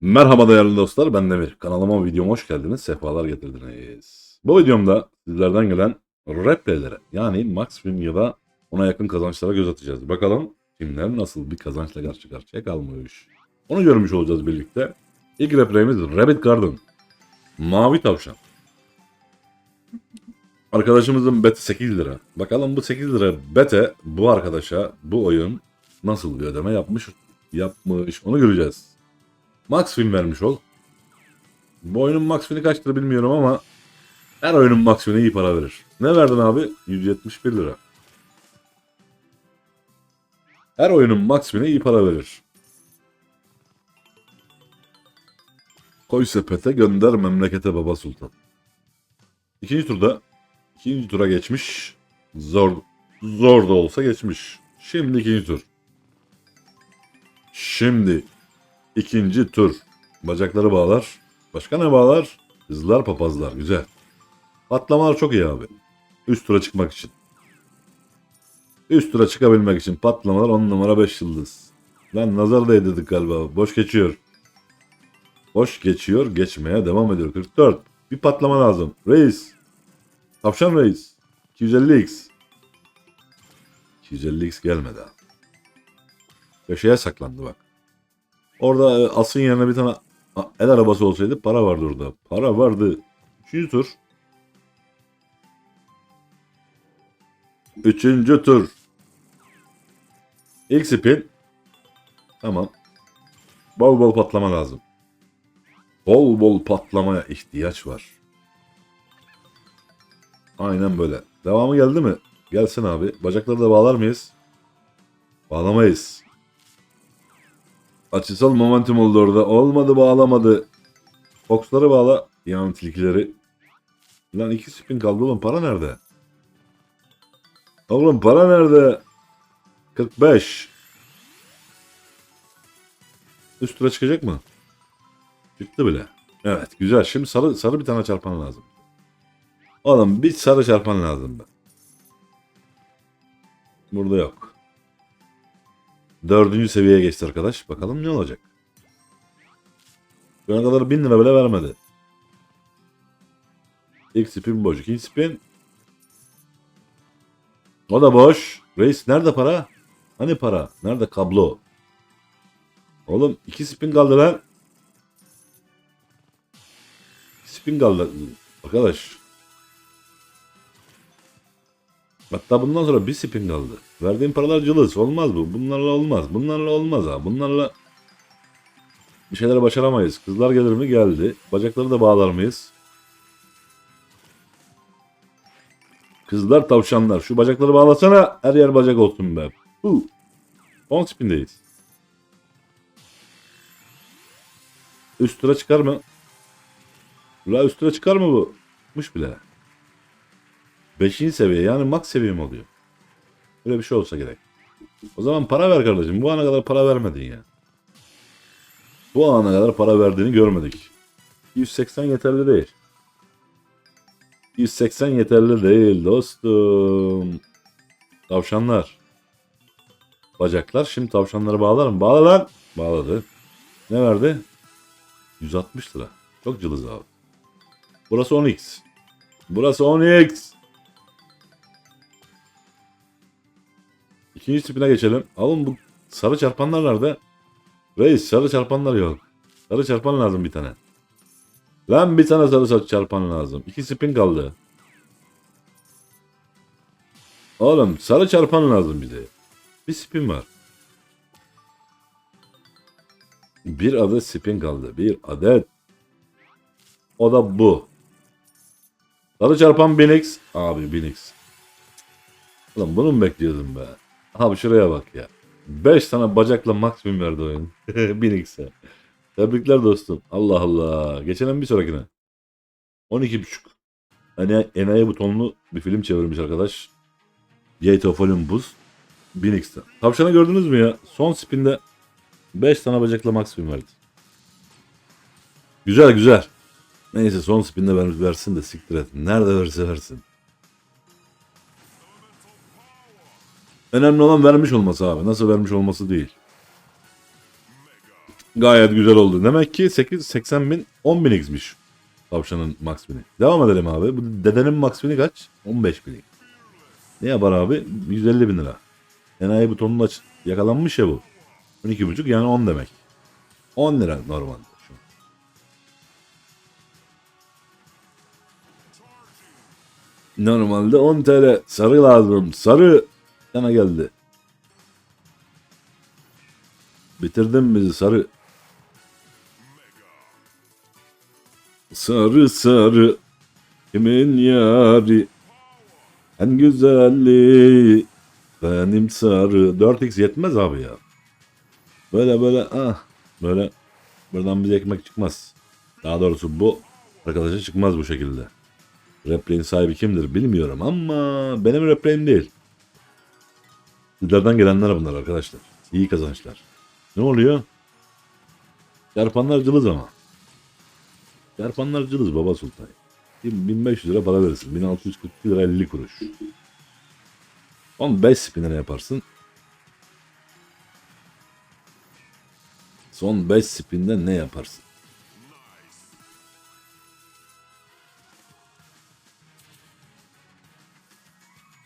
Merhaba değerli dostlar ben Demir. Kanalıma videoma hoş geldiniz. Sefalar getirdiniz. Bu videomda sizlerden gelen replaylere yani max ya da ona yakın kazançlara göz atacağız. Bakalım kimler nasıl bir kazançla karşı karşıya kalmış. Onu görmüş olacağız birlikte. İlk replayimiz Rabbit Garden. Mavi tavşan. Arkadaşımızın beti 8 lira. Bakalım bu 8 lira bete bu arkadaşa bu oyun nasıl bir ödeme yapmış yapmış onu göreceğiz. Max Win vermiş ol. Bu oyunun Max Win'i kaçtır bilmiyorum ama her oyunun Max Win'i iyi para verir. Ne verdin abi? 171 lira. Her oyunun Max Win'i iyi para verir. Koy sepete gönder memlekete baba sultan. İkinci turda ikinci tura geçmiş. Zor zor da olsa geçmiş. Şimdi ikinci tur. Şimdi ikinci tur. Bacakları bağlar. Başka ne bağlar? Kızlar papazlar. Güzel. Patlamalar çok iyi abi. Üst tura çıkmak için. Üst tura çıkabilmek için patlamalar 10 numara 5 yıldız. Lan nazar değdirdik galiba. Boş geçiyor. Boş geçiyor. Geçmeye devam ediyor. 44. Bir patlama lazım. Reis. Tavşan reis. 250x. 250x gelmedi abi. Köşeye saklandı bak. Orada e, asın yerine bir tane el arabası olsaydı para vardı orada. Para vardı. Üçüncü tur. Üçüncü tur. İlk spin. Tamam. Bol bol patlama lazım. Bol bol patlamaya ihtiyaç var. Aynen böyle. Devamı geldi mi? Gelsin abi. Bacakları da bağlar mıyız? Bağlamayız. Açısal momentum oldu orada. Olmadı bağlamadı. Fox'ları bağla. Yan tilkileri. Lan iki spin kaldı oğlum. Para nerede? Oğlum para nerede? 45. Üst tura çıkacak mı? Çıktı bile. Evet güzel. Şimdi sarı sarı bir tane çarpan lazım. Oğlum bir sarı çarpan lazım. Burada yok. Dördüncü seviyeye geçti arkadaş. Bakalım ne olacak. Şu ana kadar 1000 lira bile vermedi. İlk spin boş. İkinci spin. O da boş. Reis nerede para? Hani para? Nerede kablo? Oğlum iki spin kaldı lan. Spin kaldı. Arkadaş. Hatta bundan sonra bir spin kaldı. Verdiğim paralar cılız. Olmaz bu. Bunlarla olmaz. Bunlarla olmaz ha. Bunlarla bir şeyler başaramayız. Kızlar gelir mi? Geldi. Bacakları da bağlar mıyız? Kızlar tavşanlar. Şu bacakları bağlasana. Her yer bacak olsun be. Hu. 10 spindeyiz. Üst tura çıkar mı? La üst tura çıkar mı bu? Çıkmış bile. Beşinci seviye yani max seviye mi oluyor? Böyle bir şey olsa gerek. O zaman para ver kardeşim. Bu ana kadar para vermedin ya. Bu ana kadar para verdiğini görmedik. 180 yeterli değil. 180 yeterli değil dostum. Tavşanlar. Bacaklar. Şimdi tavşanları bağlar mı? Bağla lan. Bağladı. Ne verdi? 160 lira. Çok cılız abi. Burası 10x. Burası 10x. İkinci tipine geçelim. Alın bu sarı çarpanlar nerede? Reis sarı çarpanlar yok. Sarı çarpan lazım bir tane. Lan bir tane sarı sarı çarpan lazım. İki spin kaldı. Oğlum sarı çarpan lazım bize. Bir spin var. Bir adet spin kaldı. Bir adet. O da bu. Sarı çarpan Binix. Abi Binix. Ulan bunu mu bekliyordum be? Abi şuraya bak ya. 5 tane bacakla maksimum verdi oyun. Binix'e. Tebrikler dostum. Allah Allah. Geçelim bir sonrakine. 12.5. Hani enayi butonlu bir film çevirmiş arkadaş. Gate of Olympus. Binix'te. Tavşanı gördünüz mü ya? Son spinde 5 tane bacakla maksimum verdi. Güzel güzel. Neyse son spinde ver, versin de siktir et. Nerede verse versin. Önemli olan vermiş olması abi. Nasıl vermiş olması değil. Gayet güzel oldu. Demek ki 8 80 bin 10 bin x'miş. Tavşanın max bini. Devam edelim abi. Bu dedenin max bini kaç? 15 bin. Ne yapar abi? 150 bin lira. Enayi butonunda aç- yakalanmış ya bu. 12,5 yani 10 demek. 10 lira normalde. Normalde 10 TL. Sarı lazım. Sarı. Sana geldi. Bitirdin bizi sarı. Sarı sarı. Kimin yari? En güzelliği. Benim sarı. 4x yetmez abi ya. Böyle böyle ah. Böyle. Buradan bize ekmek çıkmaz. Daha doğrusu bu arkadaşa çıkmaz bu şekilde. Replay'in sahibi kimdir bilmiyorum ama benim replay'im değil. Sizlerden gelenler bunlar arkadaşlar. İyi kazançlar. Ne oluyor? Çarpanlar cılız ama. Çarpanlar cılız baba sultan. 1500 lira para verirsin. 1642 lira 50 kuruş. 15 spin'e ne yaparsın? Son 5 spinde ne yaparsın?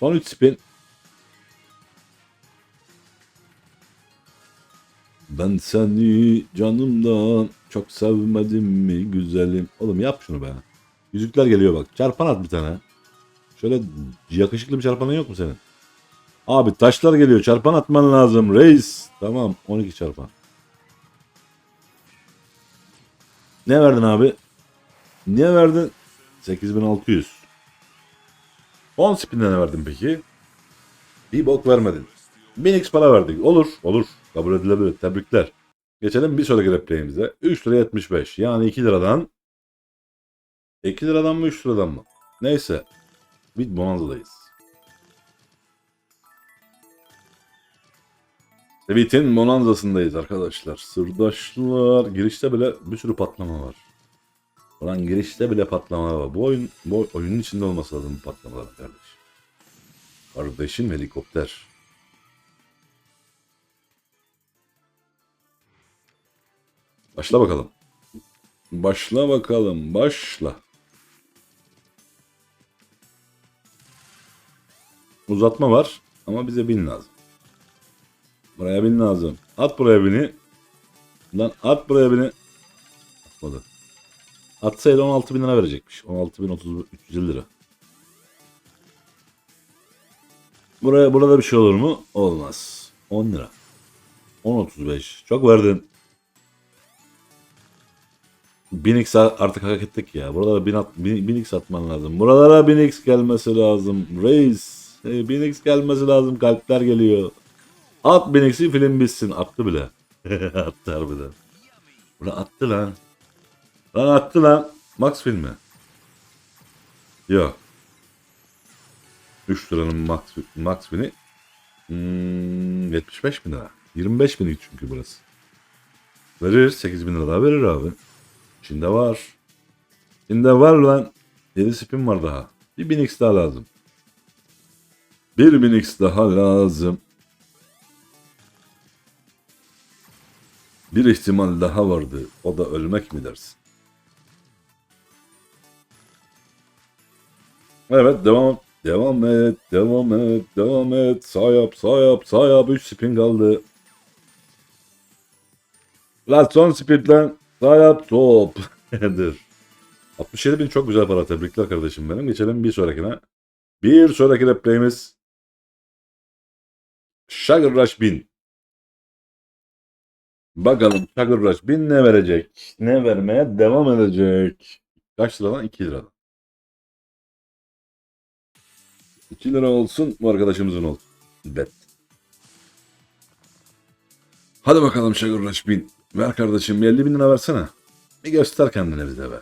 Son 3 spin. Ben seni canımdan çok sevmedim mi güzelim. Oğlum yap şunu be. Yüzükler geliyor bak. Çarpan at bir tane. Şöyle yakışıklı bir çarpanın yok mu senin? Abi taşlar geliyor. Çarpan atman lazım. Reis. Tamam. 12 çarpan. Ne verdin abi? Niye verdin? 8600. 10 spin'de ne verdin peki? Bir bok vermedin. 1000x para verdik. Olur. Olur. Kabul edilebilir. Tebrikler. Geçelim bir sonraki replay'imize. 3 lira 75. Yani 2 liradan 2 liradan mı 3 liradan mı? Neyse. Bir bonanzadayız. Tweet'in bonanzasındayız arkadaşlar. Sırdaşlar. Girişte bile bir sürü patlama var. Ulan girişte bile patlama var. Bu oyun bu oyunun içinde olması lazım bu patlamalar kardeş. Kardeşim helikopter. Başla bakalım. Başla bakalım. Başla. Uzatma var ama bize bin lazım. Buraya bin lazım. At buraya bini. Lan at buraya bini. Atmadı. Atsaydı 16 bin lira verecekmiş. 16 bin 30 350 lira. Buraya burada bir şey olur mu? Olmaz. 10 lira. 10.35. Çok verdin. 1000x artık hak ettik ya. Buralara 1000 at, 1000x atman lazım. Buralara 1000x gelmesi lazım. Reis. Hey, 1000x gelmesi lazım. Kalpler geliyor. At 1000x'i film bitsin. Attı bile. attı harbiden. Ulan attı lan. Lan attı lan. Max filmi. Yok. 3 liranın max, max bini hmm, 75 bin lira. 25 bin çünkü burası. Verir. 8 bin lira daha verir abi. İçinde var. İçinde var lan. 7 spin var daha. Bir 1000x daha lazım. Bir 1000x daha lazım. Bir ihtimal daha vardı. O da ölmek mi dersin? Evet devam. Devam et. Devam et. Devam et. Sağ yap. Sağ yap. Sağ yap. 3 spin kaldı. Lan son spin lan. Sağ yap. Top. Dur. 67 bin çok güzel para. Tebrikler kardeşim benim. Geçelim bir sonrakine. Bir sonraki replayimiz. Sugar Rush 1000. Bakalım Sugar Rush 1000 ne verecek? Ne vermeye devam edecek? Kaç liradan? 2 liradan. 2 lira olsun bu arkadaşımızın olsun. Bet. Hadi bakalım Sugar Rush 1000. Ver kardeşim bir 50 bin lira versene. Bir göster kendine bize be.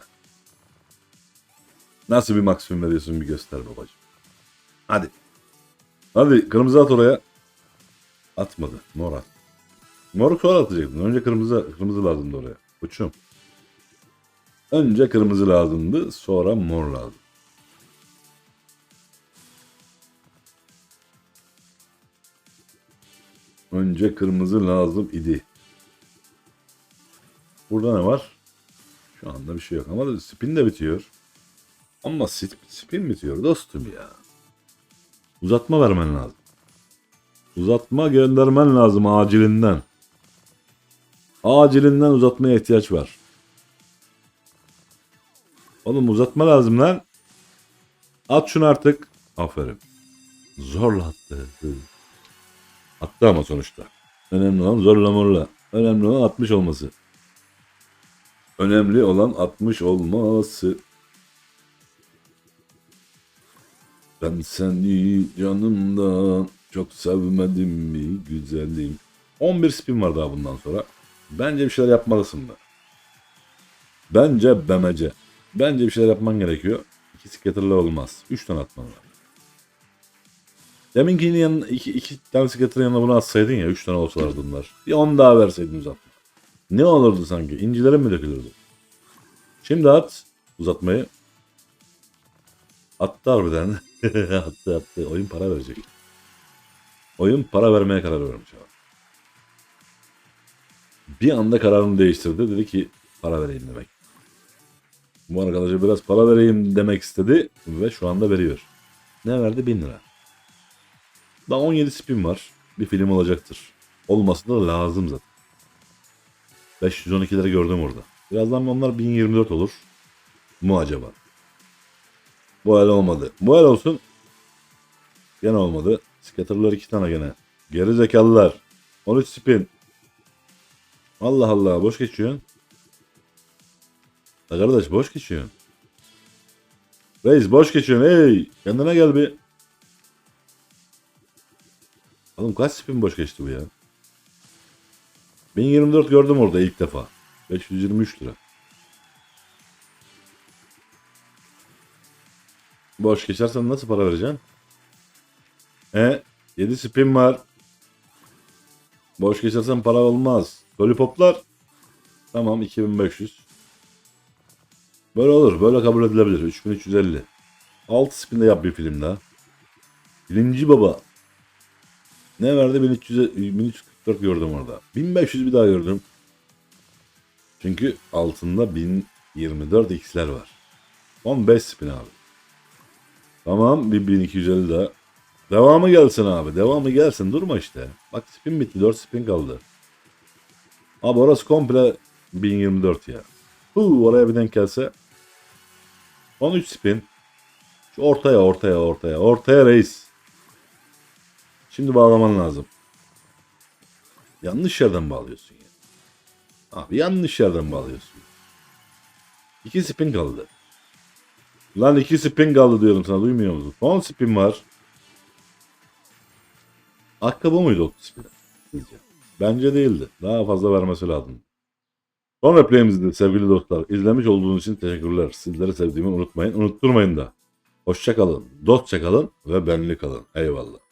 Nasıl bir maksimum veriyorsun bir göster babacığım. Hadi. Hadi kırmızı at oraya. Atmadı. Mor at. Moru sonra atacaktın. Önce kırmızı kırmızı lazımdı oraya. Uçum. Önce kırmızı lazımdı. Sonra mor lazım. Önce kırmızı lazım idi. Burada ne var? Şu anda bir şey yok ama spin de bitiyor. Ama sp- spin bitiyor dostum ya. Uzatma vermen lazım. Uzatma göndermen lazım acilinden. Acilinden uzatmaya ihtiyaç var. Oğlum uzatma lazım lan. At şunu artık. Aferin. Zorla attı. Attı ama sonuçta. Önemli olan zorla morla. Önemli olan 60 olması. Önemli olan 60 olması. Ben seni canımdan çok sevmedim mi güzelim. 11 spin var daha bundan sonra. Bence bir şeyler yapmalısın da. Bence bemece. Bence bir şeyler yapman gerekiyor. İki skaterla olmaz. 3 tane atman var. Deminkinin yanına iki, iki tane skaterın yanına bunu atsaydın ya. 3 tane olsalardı bunlar. Bir 10 daha verseydin uzatma. Ne olurdu sanki? İncilerin mi dökülürdü? Şimdi at uzatmayı. Attı harbiden. attı attı. Oyun para verecek. Oyun para vermeye karar vermiş abi. Bir anda kararını değiştirdi. Dedi ki para vereyim demek. Bu arkadaşa biraz para vereyim demek istedi ve şu anda veriyor. Ne verdi? 1000 lira. Daha 17 spin var. Bir film olacaktır. Olması da lazım zaten. 512'leri gördüm orada. Birazdan onlar 1024 olur. Mu acaba? Bu el olmadı. Bu el olsun. Gene olmadı. Scatter'lar iki tane gene. Geri zekalılar. 13 spin. Allah Allah boş geçiyorsun. La kardeş boş geçiyorsun. Reis boş geçiyorsun ey. Kendine gel bir. Oğlum kaç spin boş geçti bu ya? 1024 gördüm orada ilk defa. 523 lira. Boş geçersen nasıl para vereceksin? E 7 spin var. Boş geçersen para olmaz. Lollipoplar. Tamam 2500. Böyle olur. Böyle kabul edilebilir. 3350. 6 spin de yap bir film daha. Birinci baba. Ne verdi? 1300, 1344 gördüm orada. 1500 bir daha gördüm. Çünkü altında 1024 x'ler var. 15 spin abi. Tamam bir 1250 daha. Devamı gelsin abi. Devamı gelsin. Durma işte. Bak spin bitti. 4 spin kaldı. Abi orası komple 1024 ya. Huu, oraya bir denk gelse. 13 spin. Şu ortaya ortaya ortaya. Ortaya reis. Şimdi bağlaman lazım. Yanlış yerden bağlıyorsun ya. Abi yanlış yerden bağlıyorsun. İki spin kaldı. Lan iki spin kaldı diyorum sana duymuyor musun? Son spin var. Hakkı bu muydu o spin? Bence değildi. Daha fazla vermesi lazım. Son replayimizdi sevgili dostlar. İzlemiş olduğunuz için teşekkürler. Sizleri sevdiğimi unutmayın. Unutturmayın da. Hoşça kalın, dostça kalın ve benli kalın. Eyvallah.